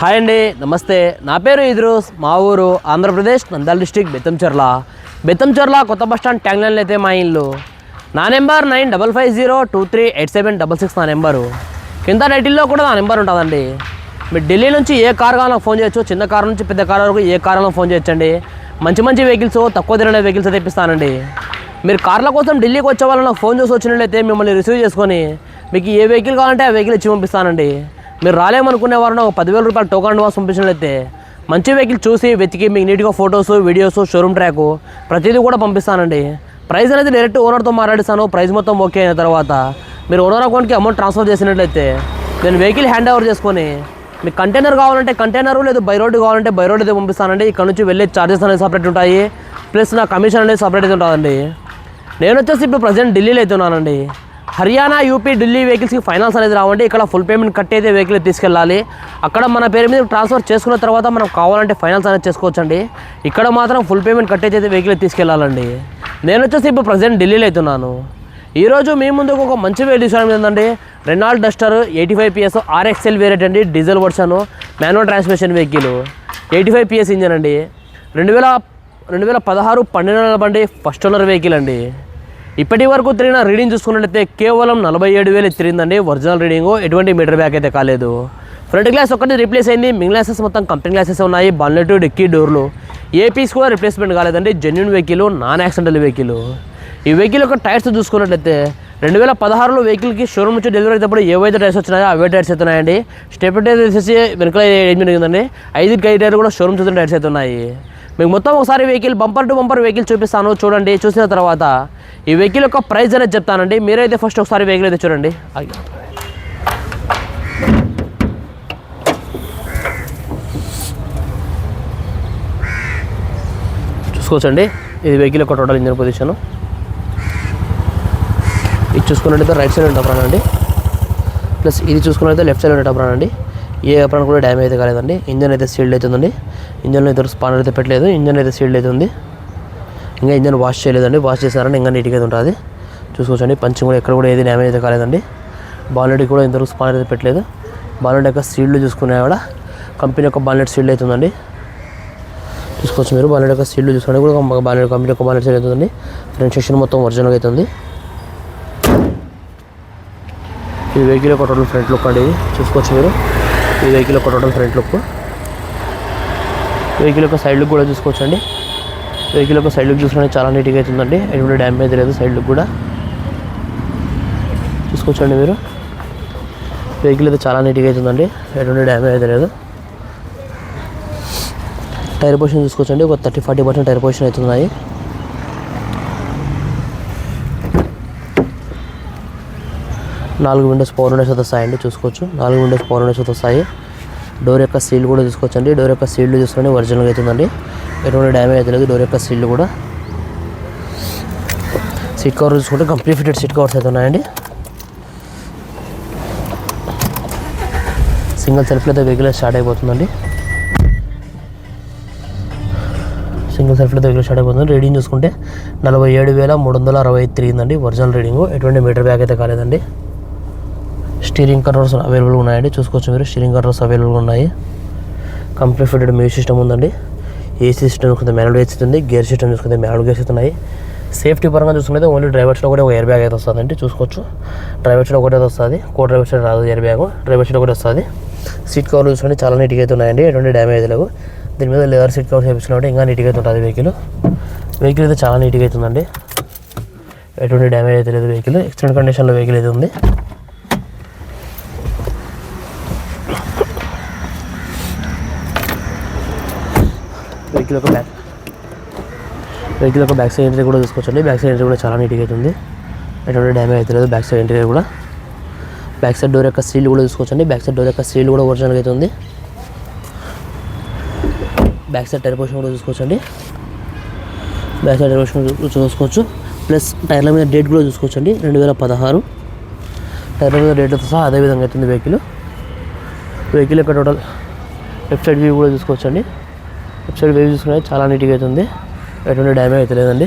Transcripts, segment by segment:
Hi అండి నమస్తే. నా పేరు ఇద్రూస్ మా ఊరు ఆంధ్రప్రదేశ్ నంద్యాల డిస్టిక్ బెత్తంచెర్ల బెత్తంచెర్ల కొత్త బస్ స్టాండ్ ట్యాంగ్ లైన్లో అయితే మా ఇల్లు. నా number nine double five zero two three eight seven double six నా నెంబరు. కింద టైటిల్లో కూడా నా నెంబర్ ఉంటుందండి. మీరు ఢిల్లీ నుంచి ఏ కార్ కావాలో ఫోన్ చేయొచ్చు చిన్న కార్ నుంచి పెద్ద కార్ వరకు ఏ కార్ ఫోన్ చేయొచ్చండి. మంచి మంచి వెహికల్స్ తక్కువ తిరిగిన వెహికల్స్ తెప్పిస్తానండి మీరు కార్ల కోసం ఢిల్లీకి వచ్చే వాళ్ళు నాకు ఫోన్ చేసి వచ్చినట్లయితే మిమ్మల్ని రిసీవ్ చేసుకొని మీకు ఏ వెహికల్ కావాలంటే ఆ వెహికల్ ఇచ్చి పంపిస్తానండి. మీరు రాలేమనుకునే వారిని ఒక పదివేల రూపాయలు టోకన్ అడ్వాన్స్ పంపించినట్లయితే మంచి వెహికల్ చూసి వెతికి మీకు నీట్గా ఫొటోస్ వీడియోస్ షోరూమ్ ట్రాక్ ప్రతిదీ కూడా పంపిస్తానండి. ప్రైస్ అనేది డైరెక్ట్ ఓనర్తో మాట్లాడిస్తాను ప్రైస్ మొత్తం ఓకే అయిన తర్వాత మీరు ఓనర్ అకౌంట్కి అమౌంట్ ట్రాన్స్ఫర్ చేసినట్లయితే నేను వెహికల్ హ్యాండ్ ఓవర్ చేసుకొని మీకు కంటైనర్ కావాలంటే కంటైనర్ లేదు బై రోడ్ కావాలంటే బై రోడ్ అయితే పంపిస్తానండి. ఇక్కడ నుంచి వెళ్ళే ఛార్జెస్ అనేది సపరేట్ ఉంటాయి. ప్లస్ నా కమిషన్ అనేది సపరేట్ అయితే ఉంటుందండి. నేను వచ్చేసి ఇప్పుడు ప్రజెంట్ ఢిల్లీలో అయితే ఉన్నానండి. హర్యానా యూపీ ఢిల్లీ వెహికల్స్కి ఫైనాన్స్ అనేది రావండి. ఇక్కడ ఫుల్ పేమెంట్ కట్టి వెహికల్ తీసుకెళ్ళాలి. అక్కడ మన పేరు మీద ట్రాన్స్ఫర్ చేసుకున్న తర్వాత మనం కావాలంటే ఫైనాన్స్ అనేది చేసుకోవచ్చండి. ఇక్కడ మాత్రం ఫుల్ పేమెంట్ కట్టేసి అయితే వెహికల్ తీసుకెళ్ళాలండి. నేను వచ్చేసి ఇప్పుడు ప్రజెంట్ ఢిల్లీలో అవుతున్నాను. ఈరోజు మీ ముందుకు ఒక మంచి వెహికల్ తీసుకోవడం ఏంటంటే Renault Duster eighty five PS RXL variant అండి diesel version manual transmission vehicle eighty five PS engine అండి. రెండు వేల రెండు వేల పదహారు పన్నెండు నెలల బండి ఫస్ట్ ఓనర్ వెహికల్ అండి. ఇప్పటి వరకు తిరిగిన రీడింగ్ చూసుకున్నట్లయితే కేవలం నలభై ఏడు వేలు తిరిగిందండి. Original reading. ఎటువంటి మీటర్ బ్యాక్ అయితే కాలేదు. ఫ్రంట్ గ్లాస్ ఒక్కటి రీప్లేస్ అయింది. మిగిలిన గ్లాసెస్ మొత్తం కంపెనీ గ్లాసెస్ ఉన్నాయి. బాన్లెట్ డిక్కీ డోర్లు ఏ పీస్ కూడా రిప్లేస్మెంట్ కాలేదండి. Genuine vehicle non accidental vehicle ఈ వెహికల్ యొక్క టైర్స్ చూసుకున్నట్లయితే రెండు వేల పదహారులో వెహికల్కి షోరూమ్ నుంచి డెలివరీ అయినప్పుడు ఏవైతే టైర్స్ వచ్చినాయో అవే టైర్స్ అవుతున్నాయండి స్టెప్ టైర్ వచ్చేసి వెనకాల ఏం జరిగిందండి? ఐదు గై టైర్ కూడా షోరూమ్ చూసిన టైర్స్ అవుతున్నాయి మీకు మొత్తం ఒకసారి vehicle bumper to bumper vehicle చూపిస్తాను. చూడండి చూసిన తర్వాత ఈ వెహికల్ యొక్క ప్రైస్ అనేది చెప్తానండి. మీరైతే ఫస్ట్ ఒకసారి వెహికల్ అయితే చూడండి. చూసుకోవచ్చండి. ఇది వెహికల్ యొక్క టోటల్ ఇంజన్ పొజిషను ఇది చూసుకున్నట్టయితే రైట్ సైడ్ ఉంటే అండి. ప్లస్ ఇది చూసుకున్నట్టయితే లెఫ్ట్ సైడ్ ఉంటే అండి. ఏ అప్రాన్ కూడా డ్యామేజ్ అయితే కాలేదండి. ఇంజన్ అయితే సీల్డ్ అవుతుందండి. ఇంజన్లో ఇద్దరు స్పానర్ అయితే పెట్టలేదు. ఇంజన్ అయితే సీల్డ్ అవుతుంది ఇంకా ఇంజన్ వాష్ చేయలేదండి. వాష్ చేశారని ఇంకా నీట్గా అయితే ఉంటుంది. చూసుకోవచ్చండి. పంచింగ్ కూడా ఎక్కడ కూడా ఏది డ్యామేజ్ అయితే కాలేదండి. బాలెట్ కూడా ఇంతవరకు స్పానర్ అయితే పెట్టలేదు. బాలెట్ యొక్క సీల్డ్ చూసుకునే కూడా కంపెనీ యొక్క బాలెట్ సీల్డ్ అవుతుందండి చూసుకోవచ్చు మీరు. బాలెట్ యొక్క సీల్డ్ చూసుకోండి. కూడా బాలెట్ కంపెనీ యొక్క బాలెట్ సీల్ అవుతుందండి ఫ్రంట్ సెక్షన్ మొత్తం ఒరిజినల్గా అవుతుంది ఈ వెహికల్ యొక్క టోటల్ ఫ్రంట్ లుక్ అండి చూసుకోవచ్చు మీరు. ఈ వెహికల్ యొక్క టోటల్ ఫ్రంట్ లుక్. వెహికల్ యొక్క సైడ్ లుక్ కూడా చూసుకోవచ్చు అండి వెహికల్ యొక్క సైడ్ లుక్ చూసుకుంటే చాలా నీట్గా అవుతుందండి ఎటువంటి డ్యామేజ్ లేదు సైడ్ లుక్ కూడా. చూసుకోవచ్చండి మీరు. వెహికల్ అయితే చాలా నీట్గా అవుతుందండి ఎటువంటి డ్యామేజ్ అయితే లేదు. టైర్ పొజిషన్ చూసుకోవచ్చండి. ఒక thirty forty percent tyre position అవుతున్నాయి. నాలుగు విండోస్ పవర్ విండోస్ వస్తాయి వస్తాయండి. చూసుకోవచ్చు. నాలుగు విండోస్ పవర్ విండోస్ వస్తాయి. డోర్ యొక్క సీల్ కూడా చూసుకోవచ్చండి. డోర్ యొక్క సీల్ చూసుకోండి ఒరిజినల్గా అవుతుందండి ఎటువంటి డ్యామేజ్ అయితే లేదు. డోర్ యొక్క సీల్ కూడా సీట్ కవర్ చూసుకుంటే కంప్లీట్ ఫిటెడ్ సీట్ కవర్స్ అయితే ఉన్నాయండి. సింగిల్ సెల్ఫ్లో అయితే వెహికల్ స్టార్ట్ అయిపోతుందండి. సింగిల్ సెల్ఫ్లో వెహికల్ స్టార్ట్ అయిపోతుంది. రీడింగ్ చూసుకుంటే నలభై ఏడు వేల మూడు వందల అరవై తిరిగిందండి. Original reading. ఎటువంటి మీటర్ బ్యాగ్ అయితే కాలేదండి. స్టీరింగ్ కంట్రోల్స్ అవైలబుల్ ఉన్నాయండి. చూసుకోవచ్చు మీరు. స్టీరింగ్ కంట్రోల్స్ అవైలబుల్ ఉన్నాయి. కంప్లీట్ ఫిటెడ్ మ్యూజిక్ సిస్టమ్ ఉందండి. ఏసీ సిస్టమ్ చూసుకుంటే మ్యానువల్ ఏసీ ఉంది గేర్ సిస్టమ్ చూసుకుంటే మ్యానువల్ గేర్స్ ఉన్నాయి సేఫ్టీ పరంగా చూసుకుంటే ఓన్లీ డ్రైవర్స్లో కూడా ఒక ఎయిర్ బ్యాగ్ అయితే వస్తుందండి. చూసుకోవచ్చు. డ్రైవర్స్లో ఒకటే వస్తుంది. కో డ్రైవర్ సైడ్ రాదు ఎయిర్ బ్యాగ్ డ్రైవర్ సైడ్ ఒకటి వస్తుంది. సీట్ కవర్ చూసుకుంటే చాలా నీట్గా అయితే ఉన్నాయండి. ఎటువంటి డ్యామేజ్ లేవు. దీని మీద లేదర్ సీట్ కవర్స్ చేపించినప్పుడు ఇంకా నీట్గా అయితే ఉంటుంది వెహికల్ వెహికల్ అయితే చాలా నీట్గా అవుతుందండి ఎటువంటి డ్యామేజ్ అయితే లేదు వెహికల్ ఎక్సిడెంట్ కండిషన్లో వెహికల్ అయితే ఉంది. వెహికల్ యొక్క బ్యాక్ వెహికల్ యొక్క బ్యాక్ సైడ్ ఎంట్రీ కూడా చూసుకోవచ్చండి బ్యాక్ సైడ్ ఎంట్రీ కూడా చాలా నీట్గా అవుతుంది ఎటువంటి డ్యామేజ్ అయితే లేదు. బ్యాక్ సైడ్ ఎంట్రీ కూడా బ్యాక్ సైడ్ డోర్ యొక్క సీల్ కూడా తీసుకోవచ్చండి బ్యాక్ సైడ్ డోర్ యొక్క సీల్ కూడా ఒరిజినల్ అవుతుంది బ్యాక్ సైడ్ టైర్ పోషన్ కూడా చూసుకోవచ్చండి బ్యాక్ సైడ్ టైర్ పోషన్ చూసుకోవచ్చు. ప్లస్ టైర్ల మీద డేట్ కూడా చూసుకోవచ్చండి. రెండు వేల పదహారు. టైర్ల మీద డేట్తో సహా అదే విధంగా అవుతుంది వెహికల్. వెహికల్ యొక్క టోటల్ లెఫ్ట్ సైడ్ వ్యూ కూడా చూసుకోవచ్చండి. సైడ్ వ్యూ చూసుకుంటే చాలా నీట్గా అవుతుంది. ఎటువంటి డ్యామేజ్ అయితే లేదండి.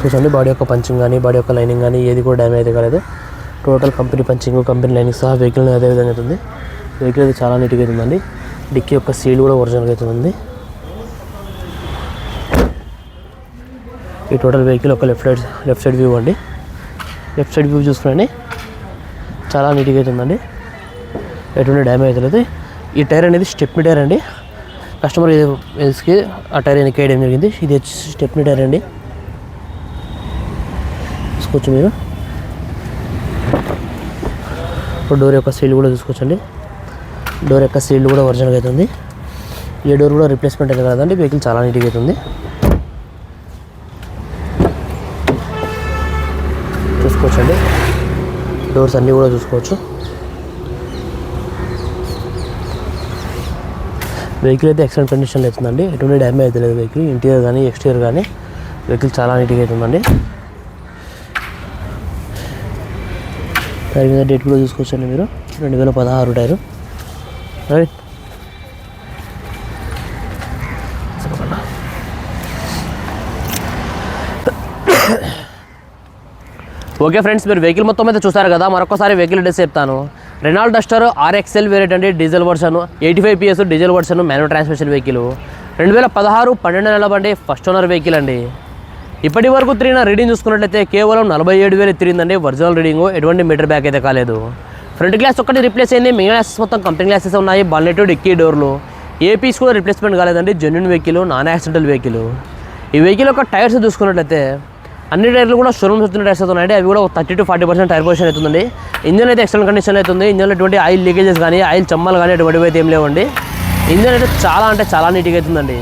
చూసుకోండి బాడీ యొక్క పంచింగ్ కానీ బాడీ యొక్క లైనింగ్ కానీ ఏది కూడా డ్యామేజ్ అయితే కాలేదు. Total company punching company lining సహా వెహికల్ అదే విధంగా అవుతుంది. వెహికల్ అయితే చాలా నీట్గా అవుతుందండి. డిక్కీ యొక్క సీల్ కూడా ఒరిజినల్గా అవుతుంది ఈ టోటల్ వెహికల్ ఒక left side left side view అండి. లెఫ్ట్ సైడ్ వ్యూ చూసుకుని చాలా నీట్గా అవుతుందండి ఎటువంటి డ్యామేజ్ అవుతుంది ఈ టైర్ అనేది స్టెప్ని టైర్ అండి. కస్టమర్ ఎల్స్కి ఆ టైర్ వెనక్కి వేయడం జరిగింది. ఇది వచ్చి స్టెప్ని టైర్ అండి. చూసుకోవచ్చు మీరు. డోర్ యొక్క సీల్ కూడా చూసుకోవచ్చండి. డోర్ యొక్క సీల్ కూడా ఒరిజినల్గా అవుతుంది ఈ డోర్ కూడా రిప్లేస్మెంట్ అయితే కదండి. వెహికల్ చాలా నీట్గా అవుతుంది చూసుకోవచ్చండి. డోర్స్ అన్నీ కూడా చూసుకోవచ్చు. వెహికల్ అయితే ఎక్సలెంట్ కండిషన్లో అవుతుందండి ఎటువంటి డ్యామేజ్ అయితే లేదు వెహికల్ ఇంటీరియర్ కానీ ఎక్స్టీరియర్ కానీ వెహికల్ చాలా నీట్గా అవుతుందండి టైర్ మీద డేట్ కూడా చూసుకోవచ్చండి మీరు. రెండు వేల పదహారు టైరు. రైట్ ఓకే ఫ్రెండ్స్ మీరు వెహికల్ మొత్తం అయితే చూసారు కదా మరొకసారి వెహికల్ డీటెయిల్స్ చెప్తాను. రెనాల్డ్ డస్టర్ ఆర్ఎక్స్ఎల్ వేరియట్ అండి diesel version eighty five PS diesel version manual transmission vehicle రెండు వేల పదహారు పన్నెండు నెలల బండి ఫస్ట్ ఓనర్ వెహికల్ అండి. ఇప్పటి వరకు తిరిగిన రీడింగ్ చూసుకున్నట్లయితే కేవలం నలభై ఏడు వేలు తిరిగిందండి ఒరిజినల్ రీడింగ్ ఎటువంటి మీటర్ బ్యాక్ అయితే కాలేదు. ఫ్రంట్ గ్లాస్ ఒక్కటి రిప్లేస్ అయింది మిగిలిన గ్లాసెస్ మొత్తం కంపెనీ గ్లాసెస్ ఉన్నాయి బాల్నెట్ డిక్కీ డోర్లు ఏపీస్ కూడా రిప్లేస్మెంట్ కాలేదండి genuine vehicle non accidental vehicle ఈ వెహికల్ యొక్క టైర్స్ చూసుకున్నట్లయితే అన్ని టైర్లు కూడా షోరూమ్స్ వచ్చిన టైర్స్ అవుతున్నాయి అవి కూడా thirty to forty percent tyre position అవుతుందండి. ఇంజన్ అయితే ఎక్సలెంట్ కండిషన్ అవుతుంది. ఇంజన్లో ఎటువంటి ఆయిల్ లీకేజెస్ కానీ ఆయిల్ చమ్మలు కానీ ఎటువంటివి అయితే ఏం లేవండి. ఇంజన్ అయితే చాలా అంటే చాలా నీట్గా అవుతుందండి.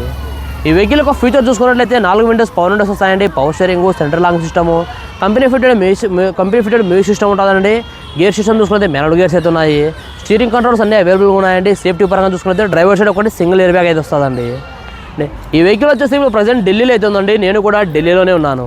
ఈ వెహికల్ యొక్క ఫీచర్ చూసుకున్నట్లయితే నాలుగు విండోస్ పవర్ విండోస్ వస్తాయండి. Power steering central lock system company fitted music company fitted music system ఉంటుందండి. గేర్ సిస్టమ్ చూసుకుంటే మెనడ్ గేర్స్ అయితే ఉన్నాయి. స్టీరింగ్ కంట్రోల్స్ అన్నీ అవైలబుల్గా ఉన్నాయండి. సేఫ్టీ పరంగా చూసుకుంటే డ్రైవర్ సైడ్ ఒకటి సింగిల్ ఇయర్ బ్యాగ్ అయితే వస్తుందండి. ఈ వెహికల్ వచ్చేసి ఇప్పుడు ప్రజెంట్ ఢిల్లీలో అయితే ఉందండి. నేను కూడా ఢిల్లీలోనే ఉన్నాను.